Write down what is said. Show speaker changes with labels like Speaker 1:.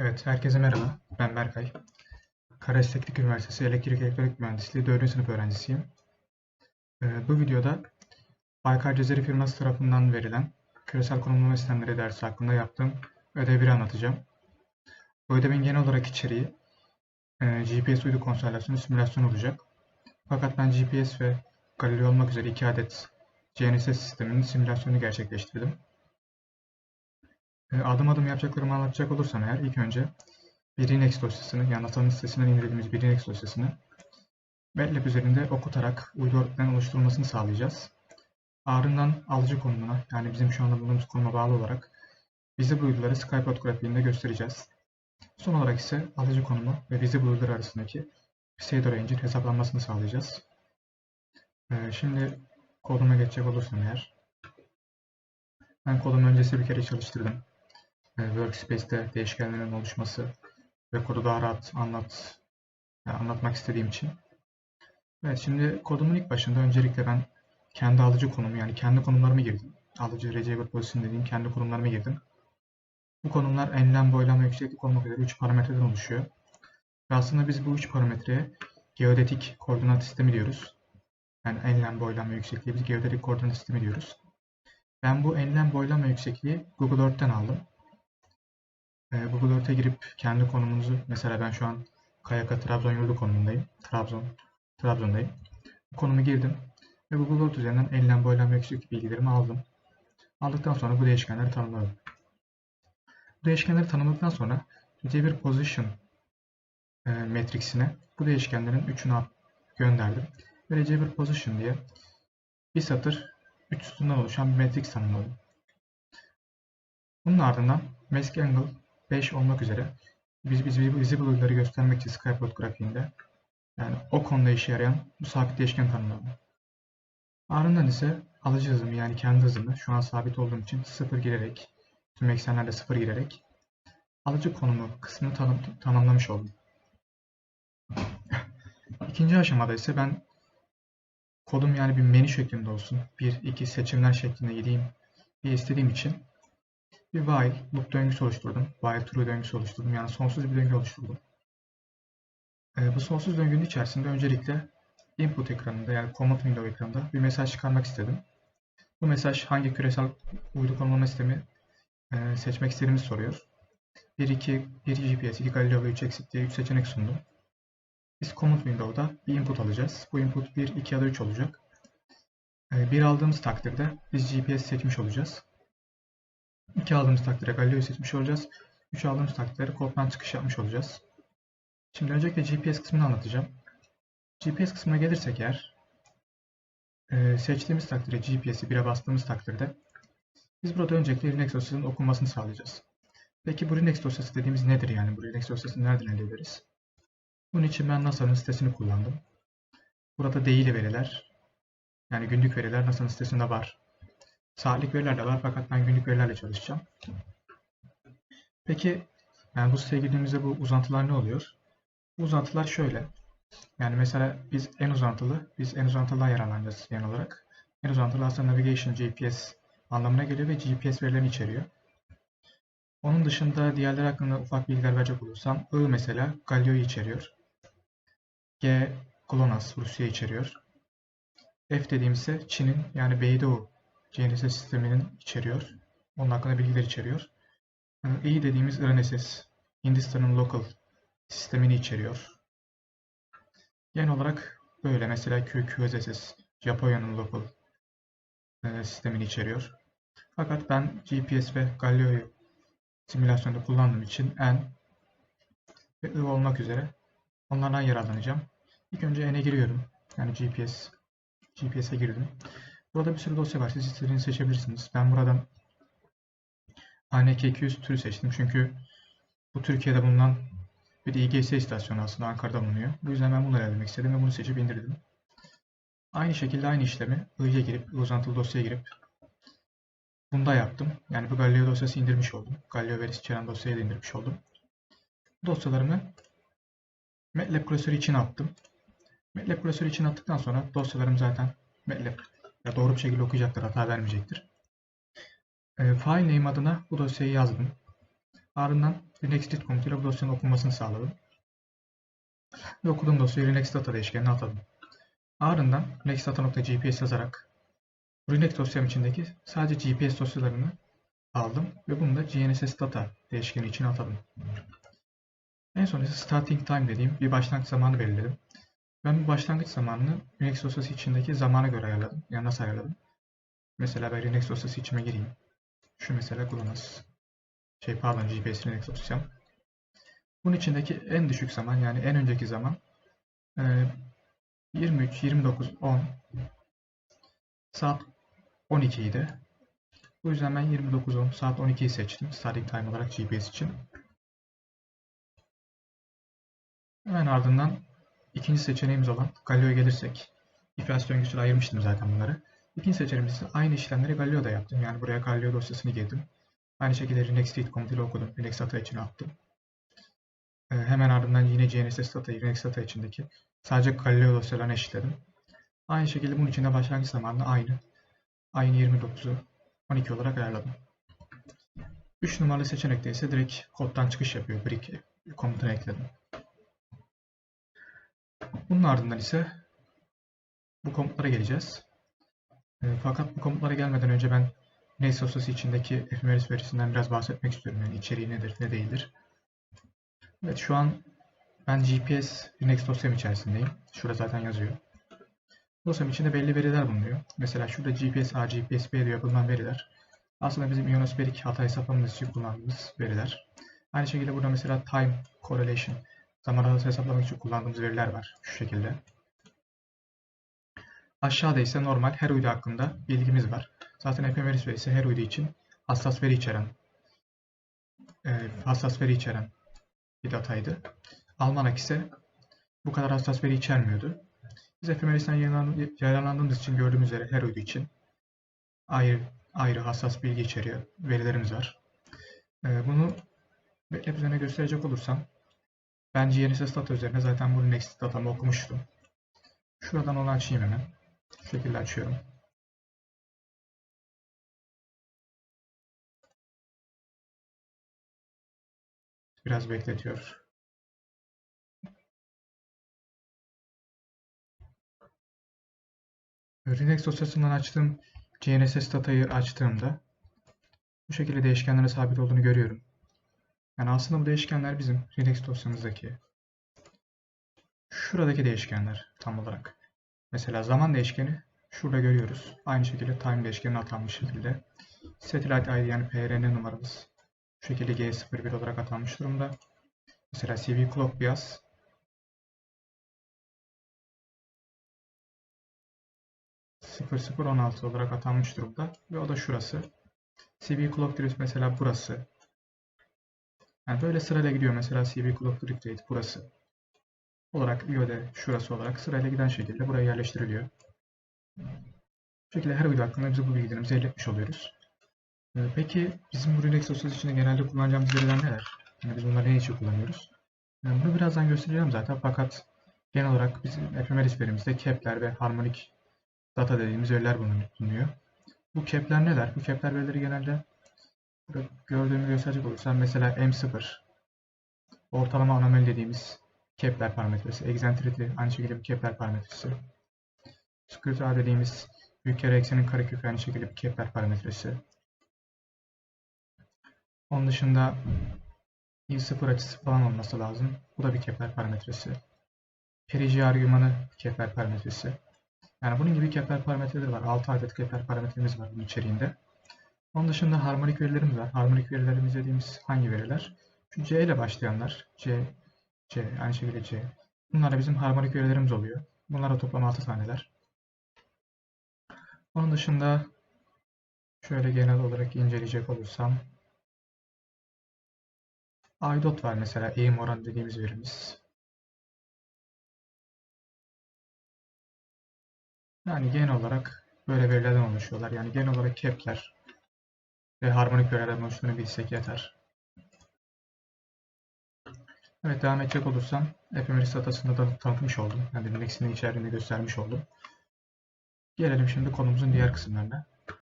Speaker 1: Evet, herkese merhaba. Ben Berkay. Karasis Teknik Üniversitesi Elektrik Elektronik Mühendisliği 4. sınıf öğrencisiyim. Ee, bu videoda Baykar Cezeri firması tarafından verilen küresel konumlama sistemleri dersi hakkında yaptığım ödevi anlatacağım. Bu ödevin genel olarak içeriği e, GPS uydu konstelasyonu simülasyonu olacak. Fakat ben GPS ve Galileo olmak üzere iki adet GNSS sisteminin simülasyonunu gerçekleştirdim. E, Adım adım yapacaklarımı anlatacak olursam eğer ilk önce bir Linux dosyasını yani atanın sitesinden indirdiğimiz bir Linux dosyasını MATLAB üzerinde okutarak uydu örneklerinin oluşturulmasını sağlayacağız. Ardından alıcı konumuna yani bizim şu anda bulunduğumuz konuma bağlı olarak bizi bu uyduları Skype grafiğinde göstereceğiz. Son olarak ise alıcı konumu ve bizi bu uydular arasındaki pseudo range'in hesaplanmasını sağlayacağız. Ee, şimdi koduma geçecek olursam eğer ben kodumu öncesi bir kere çalıştırdım. Ee, Workspace'te değişkenlerin oluşması ve kodu daha rahat anlat, yani anlatmak istediğim için. Evet şimdi kodumun ilk başında öncelikle ben kendi alıcı konumu yani kendi konumlarımı girdim. Alıcı receiver position dediğim kendi konumlarımı girdim. Bu konumlar enlem, boylam ve yükseklik olmak üzere 3 parametreden oluşuyor. Ve aslında biz bu 3 parametreye geodetik koordinat sistemi diyoruz. Yani enlem, boylam ve yüksekliği biz geodetik koordinat sistemi diyoruz. Ben bu enlem, boylam ve yüksekliği Google Earth'ten aldım. Ee, Google Earth'e girip kendi konumunuzu, mesela ben şu an Kayaka Trabzon yurdu konumundayım. Trabzon, Trabzon'dayım. Bu konumu girdim ve Google Earth üzerinden enlem, boylam ve bilgilerimi aldım. Aldıktan sonra bu değişkenleri tanımladım. Bu değişkenleri tanımladıktan sonra bir position e, matrixine bu değişkenlerin üçünü gönderdim. Ve bir position diye bir satır üç sütundan oluşan bir matrix tanımladım. Bunun ardından mask angle 5 olmak üzere biz biz visible uyduları göstermek için Skyplot grafiğinde yani o konuda işe yarayan bu sabit değişken tanımladım. Ardından ise alıcı hızımı yani kendi hızımı şu an sabit olduğum için 0 girerek tüm eksenlerde 0 girerek alıcı konumu kısmını tanım, tanımlamış oldum. İkinci aşamada ise ben kodum yani bir menü şeklinde olsun. 1, 2 seçimler şeklinde gideyim diye istediğim için bir while loop döngüsü oluşturdum. While true döngüsü oluşturdum. Yani sonsuz bir döngü oluşturdum. Ee, bu sonsuz döngünün içerisinde öncelikle input ekranında yani command window ekranında bir mesaj çıkarmak istedim. Bu mesaj hangi küresel uydu konumlama sistemi e, seçmek istediğimizi soruyor. 1, 2, 1 GPS, 2 Galileo ve 3 exit diye 3 seçenek sundum. Biz command window'da bir input alacağız. Bu input 1, 2 ya da 3 olacak. 1 aldığımız takdirde biz GPS seçmiş olacağız. 2 aldığımız takdirde Galileo'yu seçmiş olacağız. 3 aldığımız takdirde koddan çıkış yapmış olacağız. Şimdi öncelikle GPS kısmını anlatacağım. GPS kısmına gelirsek eğer e, seçtiğimiz takdirde GPS'i 1'e bastığımız takdirde biz burada öncelikle Linux dosyasının okunmasını sağlayacağız. Peki bu Linux dosyası dediğimiz nedir yani? Bu Linux dosyasını nereden elde ederiz? Bunun için ben NASA'nın sitesini kullandım. Burada değili veriler, yani günlük veriler NASA'nın sitesinde var. Saatlik veriler de var fakat ben günlük verilerle çalışacağım. Peki yani bu siteye girdiğimizde bu uzantılar ne oluyor? Bu uzantılar şöyle. Yani mesela biz en uzantılı, biz en uzantılıdan yararlanacağız genel olarak. En uzantılı aslında Navigation GPS anlamına geliyor ve GPS verilerini içeriyor. Onun dışında diğerleri hakkında ufak bilgiler verecek olursam I mesela Galileo'yu içeriyor. G GLONASS Rusya içeriyor. F dediğimse Çin'in yani Beidou GNSS sisteminin içeriyor. Onun hakkında bilgiler içeriyor. E dediğimiz IRNSS Hindistan'ın local sistemini içeriyor. Genel olarak böyle. Mesela QQSS Japonya'nın local e, sistemini içeriyor. Fakat ben GPS ve Galileo'yu simülasyonda kullandığım için N ve I olmak üzere onlardan yararlanacağım. İlk önce N'e giriyorum. Yani GPS GPS'e girdim. Burada bir sürü dosya var. Siz istediğinizi seçebilirsiniz. Ben buradan ANK200 türü seçtim. Çünkü bu Türkiye'de bulunan bir IGS istasyonu aslında Ankara'da bulunuyor. Bu yüzden ben bunu elde istedim ve bunu seçip indirdim. Aynı şekilde aynı işlemi I'ye girip, uzantılı dosyaya girip bunda yaptım. Yani bu Galileo dosyası indirmiş oldum. Galileo verisi içeren dosyayı da indirmiş oldum. Dosyalarımı MATLAB klasörü için attım. MATLAB klasörü için attıktan sonra dosyalarım zaten MATLAB ya doğru bir şekilde okuyacaktır, hata vermeyecektir. E, file name adına bu dosyayı yazdım. Ardından Linux Git komutuyla bu dosyanın okunmasını sağladım. Ve okuduğum dosyayı Linux Data değişkenine atadım. Ardından linuxdata.gps yazarak Linux dosyam içindeki sadece GPS dosyalarını aldım ve bunu da GNSS Data değişkeni için atadım. En son ise starting time dediğim bir başlangıç zamanı belirledim. Ben bu başlangıç zamanını Linux dosyası içindeki zamana göre ayarladım. Yani nasıl ayarladım? Mesela ben Linux dosyası içime gireyim. Şu mesela GLONASS. Şey pardon GPS Linux dosyam. Bunun içindeki en düşük zaman yani en önceki zaman 23, 29, 10 saat 12 idi. Bu yüzden ben 29, 10 saat 12'yi seçtim starting time olarak GPS için. Hemen ardından ikinci seçeneğimiz olan Galio'ya gelirsek. Iflas döngüsüyle ayırmıştım zaten bunları. İkinci seçeneğimiz ise aynı işlemleri Galio'da yaptım. Yani buraya Galio dosyasını girdim. Aynı şekilde Read komutuyla okudum. Linux data için attım. Ee, hemen ardından yine GNSS datayı Linux data içindeki sadece Galileo dosyalarına eşitledim. Aynı şekilde bunun için de başlangıç zamanını aynı. Aynı 29'u 12 olarak ayarladım. 3 numaralı seçenekte ise direkt koddan çıkış yapıyor. Brick komutunu ekledim. Bunun ardından ise bu komutlara geleceğiz. E, fakat bu komutlara gelmeden önce ben Nest dosyası içindeki efemeris verisinden biraz bahsetmek istiyorum. Yani içeriği nedir, ne değildir. Evet şu an ben GPS Linux dosyam içerisindeyim. Şurada zaten yazıyor. Dosyam içinde belli veriler bulunuyor. Mesela şurada GPS A, GPS B diyor bulunan veriler. Aslında bizim ionosferik hata hesaplamamız için kullandığımız veriler. Aynı şekilde burada mesela time correlation zaman arası hesaplamak için kullandığımız veriler var. Şu şekilde. Aşağıda ise normal her uydu hakkında bilgimiz var. Zaten efemeris verisi her uydu için hassas veri içeren e, hassas veri içeren bir dataydı. Almanak ise bu kadar hassas veri içermiyordu. Biz efemeristen yararlandığımız için gördüğümüz üzere her uydu için ayrı ayrı hassas bilgi içeriyor verilerimiz var. E, bunu web üzerine gösterecek olursam ben GNSS data üzerine zaten bu Next datamı okumuştum. Şuradan onu açayım hemen. Şu şekilde açıyorum. Biraz bekletiyor. Linux dosyasından açtığım GNSS datayı açtığımda bu şekilde değişkenlere sabit olduğunu görüyorum. Yani aslında bu değişkenler bizim Linux dosyamızdaki şuradaki değişkenler tam olarak. Mesela zaman değişkeni şurada görüyoruz. Aynı şekilde time değişkeni atanmış şekilde. Satellite ID yani PRN numaramız bu şekilde G01 olarak atanmış durumda. Mesela CV clock biyaz %0016 olarak atanmış durumda ve o da şurası. CV clock mesela burası. Yani böyle sırayla gidiyor. Mesela CV clock direct burası. Olarak IOD şurası olarak sırayla giden şekilde buraya yerleştiriliyor. Bu şekilde her video hakkında bize bu bilgilerimizi elde etmiş oluyoruz. Ee, peki bizim bu Linux dosyası için genelde kullanacağımız veriler neler? Yani biz bunları ne için kullanıyoruz? Yani bunu birazdan göstereceğim zaten fakat genel olarak bizim efemeris verimizde cap'ler ve harmonik data dediğimiz veriler bulunuyor. Bu cap'ler neler? Bu cap'ler verileri genelde gördüğümü gösterecek olursam mesela M0 ortalama anomali dediğimiz Kepler parametresi, excentricity aynı şekilde bir Kepler parametresi. Square A dediğimiz büyük kare eksenin karekökü aynı şekilde bir Kepler parametresi. Onun dışında i0 açısı falan olması lazım. Bu da bir Kepler parametresi. Perigee argümanı Kepler parametresi. Yani bunun gibi Kepler parametreleri var. 6 adet Kepler parametremiz var bunun içeriğinde. Onun dışında harmonik verilerimiz var. Harmonik verilerimiz dediğimiz hangi veriler? Şu C ile başlayanlar. C, C, aynı şekilde C. Bunlar da bizim harmonik verilerimiz oluyor. Bunlara toplam 6 taneler. Onun dışında şöyle genel olarak inceleyecek olursam IDOT var mesela eğim oranı dediğimiz verimiz. Yani genel olarak böyle verilerden oluşuyorlar. Yani genel olarak kepler ve harmonik verilerden oluştuğunu bilsek yeter. Evet devam edecek olursam efemeris datasını da tanıtmış oldum. Yani Linux'in içeriğini göstermiş oldum. Gelelim şimdi konumuzun diğer kısımlarına.